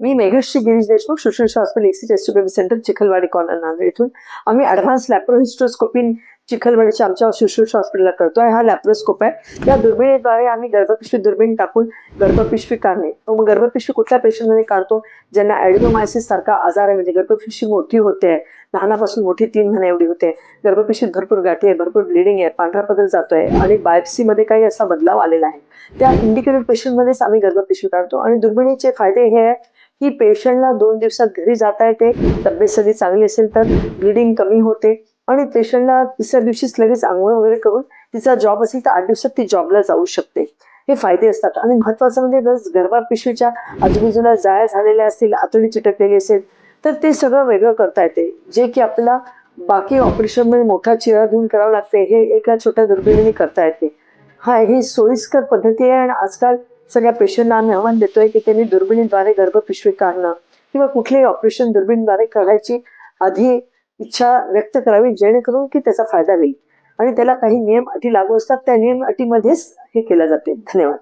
मी Meghashri Girish Deshmukh Sushrusha hospital axis test centre Chikhalwadi corner Nanded इथून. आम्ही advance लॅप्रोहिस्ट्रोस्कोपिन चिखलवाडीच्या आमच्या सुश्रुषा हॉस्पिटलला करतो आहे. हा लॅप्रोस्कोप आहे. या दुर्बिणीद्वारे आम्ही गर्भपिशवी दुर्बीण टाकून गर्भपिशवी काढणे. मग गर्भपिशवी कुठल्या पेशंटमध्ये काढतो? ज्यांना ॲडिनोमायसिस सारखा आजार आहे म्हणजे गर्भपिशवी मोठी होते. आहे लहानापासून मोठी तीन महिने एवढी होते. गर्भपिशवीत भरपूर गाठी आहे भरपूर ब्लिडिंग आहे पांढरा बदल जातो आहे आणि बायोप्सीमध्ये काही असा बदलाव आलेला आहे. त्या इंडिकेटेड पेशंटमध्येच आम्ही गर्भपिशवी काढतो आणि दुर्बिणीचे फायदे हे आहे की पेशंटला दोन दिवसात घरी जाता येते तब्येत सगळी चांगली असेल तर ब्लिडिंग कमी होते आणि पेशंटला तिसऱ्या दिवशीच लगेच आंघोळ वगैरे करून तिचा जॉब असेल तर आठ दिवसात ती जॉबला जाऊ शकते. हे फायदे असतात. आणि महत्वाचं म्हणजे जर गर्भापिशवीच्या आजूबाजूला जाळ्या झालेल्या असतील आतडी चिटकलेली असेल तर ते सगळं वेगळं करता येते. जे की आपल्याला बाकी ऑपरेशनमध्ये मोठा चिरा घेऊन करावं लागते हे एका छोट्या दुर्बिणीने करता येते. हा ही सोयीस्कर पद्धती आहे आणि आजकाल सगळ्या पेशंटला आव्हान देतोय की त्यांनी दुर्बिणीद्वारे गर्भपिशवी काढणं किंवा कुठलेही ऑपरेशन दुर्बिणीद्वारे करायची आधी इच्छा व्यक्त करावी जेणेकरून की त्याचा फायदा होईल. आणि त्याला काही नियम अटी लागू असतात त्या नियम अटीमध्येच हे केलं जाते. धन्यवाद.